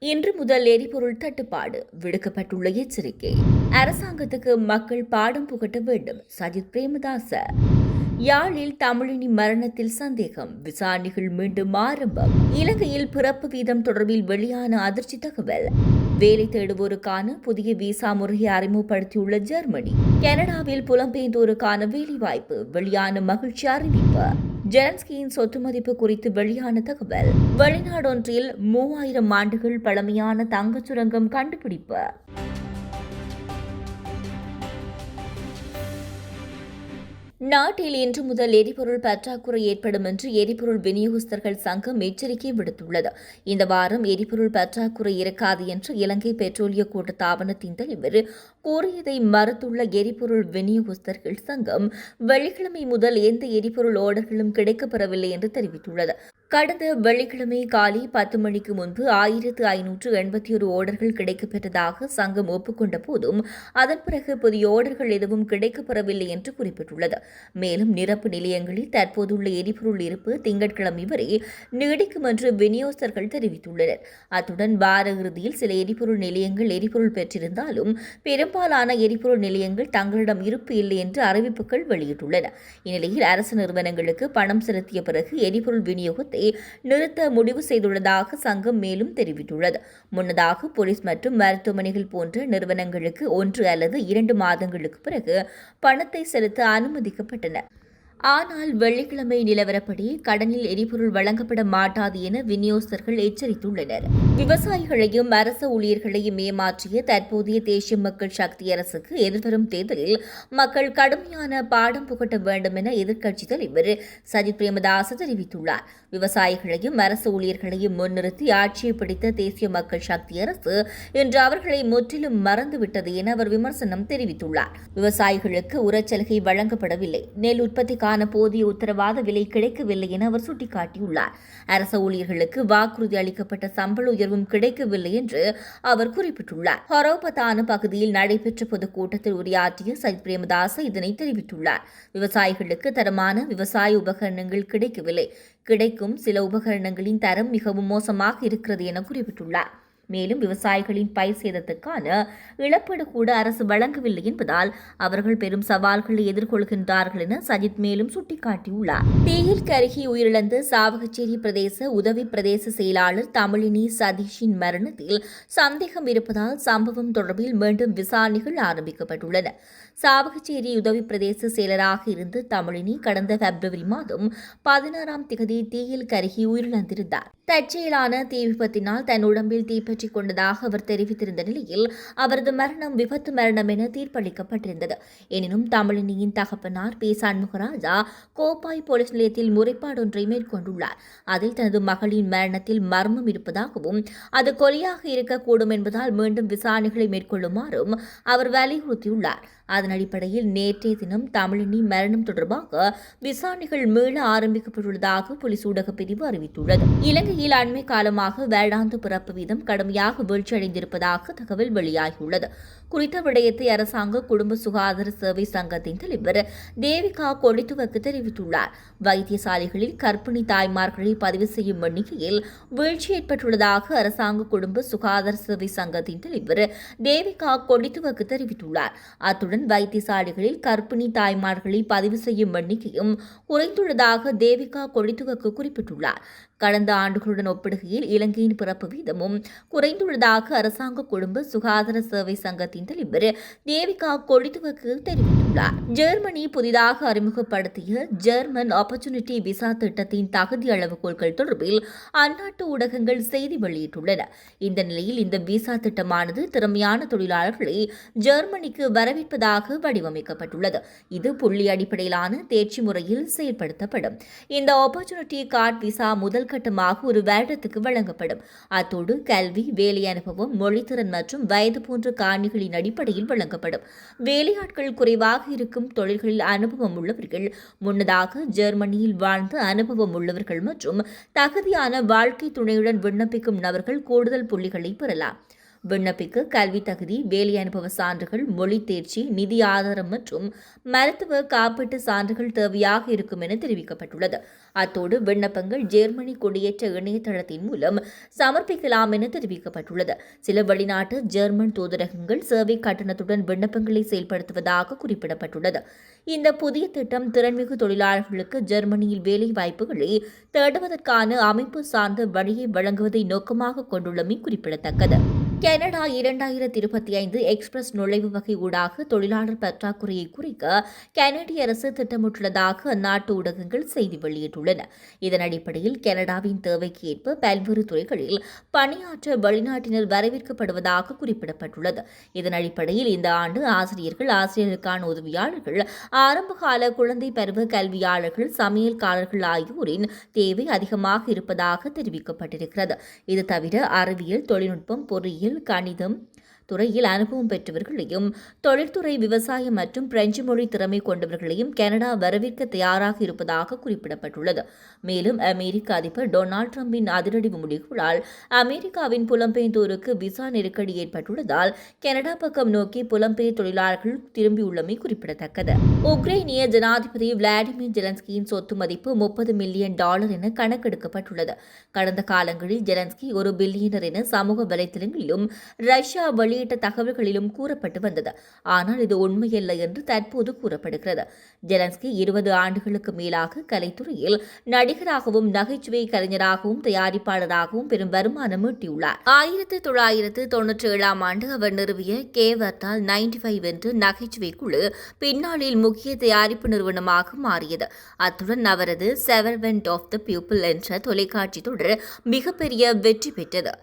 இன்று முதல் எரிபொருள் தட்டுப்பாடு விடுக்கப்பட்டுள்ள எச்சரிக்கை. அரசாங்கத்துக்கு மக்கள் பாடம் புகட்ட வேண்டும். சஜித் பிரேமதாச. யாழில் தமிழினி மரணத்தில் சந்தேகம். விசாரணைகள் மீண்டும் ஆரம்பம். இலங்கையில் பிறப்பு வீதம் தொடர்பில் வெளியான அதிர்ச்சி தகவல். வேலை தேடுவோருக்கான புதிய விசா முறையை அறிமுகப்படுத்தியுள்ள ஜெர்மனி. கனடாவில் புலம்பெயர்ந்தோருக்கான வேலைவாய்ப்பு. வெளியான மகிழ்ச்சி அறிவிப்பு. ஜெலன்ஸ்கியின் சொத்து மதிப்பு குறித்து வெளியான தகவல். வெளிநாடொன்றில் மூவாயிரம் ஆண்டுகள் பழமையான தங்கச் சுரங்கம் கண்டுபிடிப்பு. நாட்டில் இன்று முதல் எரிபொருள் பற்றாக்குறை ஏற்படும் என்று எரிபொருள் விநியோகஸ்தர்கள் சங்கம் எச்சரிக்கை விடுத்துள்ளது. இந்த வாரம் எரிபொருள் பற்றாக்குறை இருக்காது என்று இலங்கை பெட்ரோலிய கூட்ட தாபனத்தின் தலைவர் கூறியதை மறுத்துள்ள எரிபொருள் விநியோகஸ்தர்கள் சங்கம் வெள்ளிக்கிழமை முதல் எந்த எரிபொருள் ஓடர்களும் கிடைக்கப்பெறவில்லை என்று தெரிவித்துள்ளது. கடந்த வெள்ளிக்கிழமை காலை பத்து மணிக்கு முன்பு ஆயிரத்து ஐநூற்று எண்பத்தி ஒரு ஓடர்கள் கிடைக்கப்பெற்றதாக சங்கம் ஒப்புக்கொண்ட போதும் அதன் பிறகு புதிய ஓடர்கள் எதுவும் கிடைக்கப்பெறவில்லை என்று குறிப்பிட்டுள்ளது. மேலும் நிரப்பு நிலையங்களில் தற்போதுள்ள எரிபொருள் இருப்பு திங்கட்கிழமை வரை நீடிக்கும் என்று விநியோகஸ்தர்கள் தெரிவித்துள்ளனர். அத்துடன் வார இறுதியில் சில எரிபொருள் நிலையங்கள் எரிபொருள் பெற்றிருந்தாலும் பெரும்பாலான எரிபொருள் நிலையங்கள் தங்களிடம் இருப்பு இல்லை என்று அறிவிப்புகள் வெளியிட்டுள்ளன. இந்நிலையில் அரசு நிறுவனங்களுக்கு பணம் செலுத்திய பிறகு எரிபொருள் விநியோகத்தை நிறுத்த முடிவு செய்துள்ளதாக சங்கம் மேலும் தெரிவித்துள்ளது. முன்னதாக போலீஸ் மற்றும் மருத்துவமனைகள் போன்ற நிறுவனங்களுக்கு ஒன்று அல்லது இரண்டு மாதங்களுக்கு பிறகு பணத்தை செலுத்த அனுமதிக்கப்பட்டன. ஆனால் வெள்ளிக்கிழமை நிலவரப்படி கடனில் எரிபொருள் வழங்கப்பட மாட்டாது என விநியோகஸ்தர்கள் எச்சரித்துள்ளனர். விவசாயிகளையும் அரசு ஊழியர்களையும் ஏமாற்றிய தற்போதைய தேசிய மக்கள் சக்தி அரசுக்கு எதிர்வரும் தேர்தலில் மக்கள் கடுமையான பாடம் புகட்ட வேண்டும் என எதிர்க்கட்சித் தலைவர் சஜித் பிரேமதாஸ் தெரிவித்துள்ளார். விவசாயிகளையும் அரசு ஊழியர்களையும் முன்னிறுத்தி ஆட்சியை பிடித்த தேசிய மக்கள் சக்தி அரசு இன்று அவர்களை முற்றிலும் மறந்துவிட்டது என அவர் விமர்சனம் தெரிவித்துள்ளார். விவசாயிகளுக்கு உரச்சலுகை வழங்கப்படவில்லை. நெல் உற்பத்திக்கான போதிய உத்தரவாத விலை கிடைக்கவில்லை என அவர் சுட்டிக்காட்டியுள்ளார். அரசு ஊழியர்களுக்கு வாக்குறுதி அளிக்கப்பட்ட சம்பள உயர்வும் கிடைக்கவில்லை என்று அவர் குறிப்பிட்டுள்ளார். ஹொரோபத்தான பகுதியில் நடைபெற்ற பொதுக்கூட்டத்தில் உரையாற்றிய சஜித் பிரேமதாஸ் இதனை தெரிவித்துள்ளார். விவசாயிகளுக்கு தரமான விவசாய உபகரணங்கள் கிடைக்கவில்லை. கிடைக்கும் சில உபகரணங்களின் தரம் மிகவும் மோசமாக இருக்கிறது என குறிப்பிட்டுள்ளார். மேலும் விவசாயிகளின் பயிர் சேதத்துக்கான இழப்பீடு கூட அரசு வழங்கவில்லை என்பதால் அவர்கள் பெரும் சவால்களை எதிர்கொள்கின்றார்கள் என சஜித் மேலும் சுட்டிக்காட்டியுள்ளார். தீயில் கருகி உயிரிழந்த சாவகச்சேரி பிரதேச உதவி பிரதேச செயலாளர் தமிழினி சதீஷின் மரணத்தில் சந்தேகம் இருப்பதால் சம்பவம் தொடர்பில் மீண்டும் விசாரணைகள் ஆரம்பிக்கப்பட்டுள்ளன. சாவகச்சேரி உதவி பிரதேச செயலராக இருந்து தமிழினி கடந்த பிப்ரவரி மாதம் பதினாறாம் திகதி தீயில் கருகி உயிரிழந்திருந்தார். தற்செயலான தீ விபத்தினால் தன் உடம்பில் தீப்பற்றிக் கொண்டதாக அவர் தெரிவித்திருந்த நிலையில் அவரது மரணம் விபத்து மரணம் என தீர்ப்பளிக்கப்பட்டிருந்தது. எனினும் தமிழினியின் தகப்பனார் பி. சண்முகராஜா கோப்பாய் போலீஸ் நிலையத்தில் முறைப்பாடு ஒன்றை மேற்கொண்டுள்ளார். அதில் தனது மகளின் மரணத்தில் மர்மம் இருப்பதாகவும் அது கொலையாக இருக்கக்கூடும் என்பதால் மீண்டும் விசாரணைகளை மேற்கொள்ளுமாறும் அவர் வலியுறுத்தியுள்ளார். அதன் அடிப்படையில் நேற்றைய தினம் தமிழினி மரணம் தொடர்பாக விசாரணைகள் மீள ஆரம்பிக்கப்பட்டுள்ளதாக போலீஸ் ஊடக பிரிவு அறிவித்துள்ளது. இலங்கையில் அண்மை காலமாக வேளாந்து பிறப்பு வீதம் கடுமையாக வீழ்ச்சியடைந்திருப்பதாக தகவல் வெளியாகியுள்ளது. குறித்த விடயத்தை அரசாங்க குடும்ப சுகாதார சேவை சங்கத்தின் தலைவர் தேவிகா கொடித்துவக்கு தெரிவித்துள்ளார். வைத்தியசாலைகளில் கர்ப்பிணி தாய்மார்களை பதிவு செய்யும் எண்ணிக்கையில் வீழ்ச்சி ஏற்பட்டுள்ளதாக அரசாங்க குடும்ப சுகாதார சேவை சங்கத்தின் தலைவர் தேவிகா கொடித்துவக்கு தெரிவித்துள்ளார். அத்துடன் வைத்தியசாலைகளில் கர்ப்பிணி தாய்மார்களை பதிவு செய்யும் எண்ணிக்கையும் குறைந்துள்ளதாக தேவிகா கொடித்துவக்கு குறிப்பிட்டுள்ளார். கடந்த ஆண்டுகளுடன் ஒப்பிடுகையில் இலங்கையின் பிறப்பு வீதமும் குறைந்துள்ளதாக அரசாங்க குடும்ப சுகாதார சேவை சங்கத்தின் தலைவர் தேவிகா கொடித்துவக்கு தெரிவித்துள்ளார். ஜெர்மனி புதிதாக அறிமுகப்படுத்திய ஜெர்மன் ஆப்பர்ச்சுனிட்டி விசா திட்டத்தின் தகுதி அளவுகோல்கள் தொடர்பில் அந்நாட்டு ஊடகங்கள் செய்தி வெளியிட்டுள்ளன. இந்த நிலையில் இந்த விசா திட்டமானது திறமையான தொழிலாளர்களை ஜெர்மனிக்கு வரவேற்பதாக வடிவமைக்கப்பட்டுள்ளது. இது புள்ளி அடிப்படையிலான தேர்ச்சி முறையில் செயல்படுத்தப்படும். இந்த ஆப்பர்ச்சுனிட்டி கார்டு விசா முதல் கட்டமாக ஒரு வருடத்துக்கு வழங்கப்படும். அத்தோடு கல்வி வேலை அனுபவம் மொழித்திறன் மற்றும் வயது போன்ற காரணிகளின் அடிப்படையில் வழங்கப்படும். வேலையாட்கள் குறைவாக இருக்கும் தொழில்களில் அனுபவம் உள்ளவர்கள் முன்னதாக ஜெர்மனியில் வாழ்ந்த அனுபவம் உள்ளவர்கள் மற்றும் தகுதியான வாழ்க்கை துணையுடன் விண்ணப்பிக்கும் நபர்கள் கூடுதல் புள்ளிகளை பெறலாம். விண்ணப்பிக்க கல்வி தகுதி வேலை அனுபவ சான்றுகள் மொழி தேர்ச்சி நிதி ஆதாரம் மற்றும் மருத்துவ காப்பீட்டு சான்றுகள் தேவையாக இருக்கும் என தெரிவிக்கப்பட்டுள்ளது. அத்தோடு விண்ணப்பங்கள் ஜெர்மனி குடியேற்ற இணையதளத்தின் மூலம் சமர்ப்பிக்கலாம் என தெரிவிக்கப்பட்டுள்ளது. சில வெளிநாட்டு ஜெர்மன் தூதரகங்கள் சேவை கட்டணத்துடன் விண்ணப்பங்களை செயல்படுத்துவதாக குறிப்பிடப்பட்டுள்ளது. இந்த புதிய திட்டம் திறன்மிகு தொழிலாளர்களுக்கு ஜெர்மனியில் வேலை வாய்ப்புகளை தேடுவதற்கான அமைப்பு சார்ந்த வழியை வழங்குவதை நோக்கமாக கொண்டுள்ளமை குறிப்பிடத்தக்கது. கனடா இரண்டாயிரத்தி இருபத்தி ஐந்து எக்ஸ்பிரஸ் நுழைவு வகை ஊடாக தொழிலாளர் பற்றாக்குறையை குறிக்க கனடிய அரசு திட்டமிட்டுள்ளதாக அந்நாட்டு ஊடகங்கள் செய்தி வெளியிட்டுள்ளன. இதன் அடிப்படையில் கனடாவின் தேவைக்கு ஏற்ப பல்வேறு துறைகளில் பணியாற்ற வெளிநாட்டினர் வரவேற்கப்படுவதாக குறிப்பிடப்பட்டுள்ளது. இதன் அடிப்படையில் இந்த ஆண்டு ஆசிரியர்கள் ஆசிரியர்களுக்கான உதவியாளர்கள் ஆரம்பகால குழந்தை பருவ கல்வியாளர்கள் சமையல்காரர்கள் ஆகியோரின் தேவை அதிகமாக இருப்பதாக தெரிவிக்கப்பட்டிருக்கிறது. இது தவிர அறிவியல் தொழில்நுட்பம் பொறியியல் கணிதம் துறையில் அனுபவம் பெற்றவர்களையும் தொழில்துறை விவசாயம் மற்றும் பிரெஞ்சு மொழி திறமை கொண்டவர்களையும் கனடா வரவேற்க தயாராக இருப்பதாக குறிப்பிடப்பட்டுள்ளது. மேலும் அமெரிக்க அதிபர் டொனால்டு டிரம்பின் அதிரடி முடிவுகளால் அமெரிக்காவின் புலம்பெயர்ந்தோருக்கு விசா நெருக்கடி ஏற்பட்டுள்ளதால் கனடா பக்கம் நோக்கி புலம்பெயர் தொழிலாளர்கள் திரும்பியுள்ளமை குறிப்பிடத்தக்கது. உக்ரைனிய ஜனாதிபதி விளாடிமிர் ஜெலன்ஸ்கியின் சொத்து மதிப்பு முப்பது மில்லியன் டாலர் என கணக்கெடுக்கப்பட்டுள்ளது. கடந்த காலங்களில் ஜெலன்ஸ்கி ஒரு பில்லியனர் என சமூக வலைதளங்களிலும் ரஷ்யா வெளியிட்ட தகவல்களிலும் கூறப்பட்டு வந்தது. ஆனால் இது உண்மையல்ல என்று தற்போது கூறப்படுகிறது. ஜெலன்ஸ்கி இருபது ஆண்டுகளுக்கு மேலாக கலைத்துறையில் நடிகராகவும் நகைச்சுவை கலைஞராகவும் தயாரிப்பாளராகவும் பெரும் வருமானம் ஈட்டியுள்ளார். ஆயிரத்தி தொள்ளாயிரத்து தொன்னூற்றி ஏழாம் ஆண்டு அவர் நிறுவிய கேவர்டால் நைன்டி ஃபைவ் என்று நகைச்சுவை குழு பின்னாளில் முக்கிய தயாரிப்பு நிறுவனமாக மாறியது. அத்துடன் அவரது செவர்வெண்ட் ஆஃப் த பீப்புள் என்ற தொலைக்காட்சி தொடர் மிகப்பெரிய வெற்றி பெற்றது.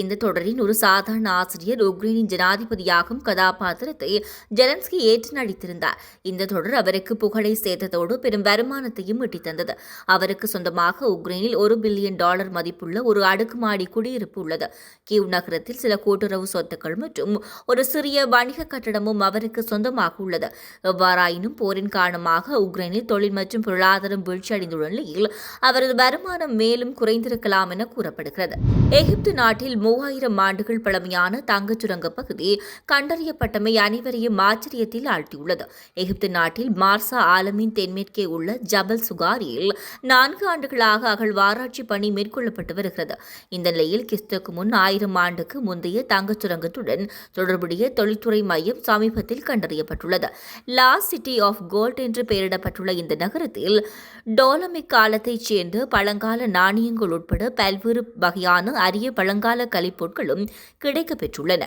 இந்த தொடரின் ஒரு சாதாரண ஆசிரியர் உக்ரைனின் ஜனாதிபதியாகும் கதாபாத்திரத்தை ஜெலன்ஸ்கி ஏற்று நடித்திருந்தார். இந்த தொடர் அவருக்கு புகழை சேர்த்ததோடு பெரும் வருமானத்தையும் ஈட்டித்தந்தது அவருக்கு சொந்தமாக உக்ரைனில் ஒரு பில்லியன் டாலர் மதிப்புள்ள ஒரு அடுக்குமாடி குடியிருப்பு உள்ளது. கீவ் நகரத்தில் சில கூட்டுறவு சொத்துக்கள் மற்றும் ஒரு சிறிய வணிக கட்டடமும் அவருக்கு சொந்தமாக உள்ளது. எவ்வாறாயினும் போரின் காரணமாக உக்ரைனில் தொழில் மற்றும் பொருளாதாரம் வீழ்ச்சியடைந்துள்ள நிலையில் அவரது வருமானம் மேலும் குறைந்திருக்கலாம் என கூறப்படுகிறது. எகிப்து நாட்டில் மூவாயிரம் ஆண்டுகள் பழமையான தங்கச் சுரங்கப் பகுதி கண்டறியப்பட்டமை அனைவரையும் ஆச்சரியத்தில் ஆழ்த்தியுள்ளது. எகிப்து நாட்டில் மார்சா ஆலமின் தென்மேற்கே உள்ள ஜபல் சுகாரியில் நான்கு ஆண்டுகளாக அகழ்வாராய்ச்சி பணி மேற்கொள்ளப்பட்டு வருகிறது. இந்த நிலையில் கிறிஸ்துக்கு முன் ஆயிரம் ஆண்டுக்கு முந்தைய தங்கச் சுரங்கத்துடன் தொடர்புடைய தொழில்துறை மையம் சமீபத்தில் கண்டறியப்பட்டுள்ளது. லாஸ் சிட்டி ஆஃப் கோல்ட் என்று பெயரிடப்பட்டுள்ள இந்த நகரத்தில் டோலமிக் காலத்தைச் சேர்ந்த பழங்கால நாணயங்கள் உட்பட பல்வேறு வகையான அரிய பழங்கால கலைப்பொருட்களும் கிடைக்கப்பெற்றுள்ளன.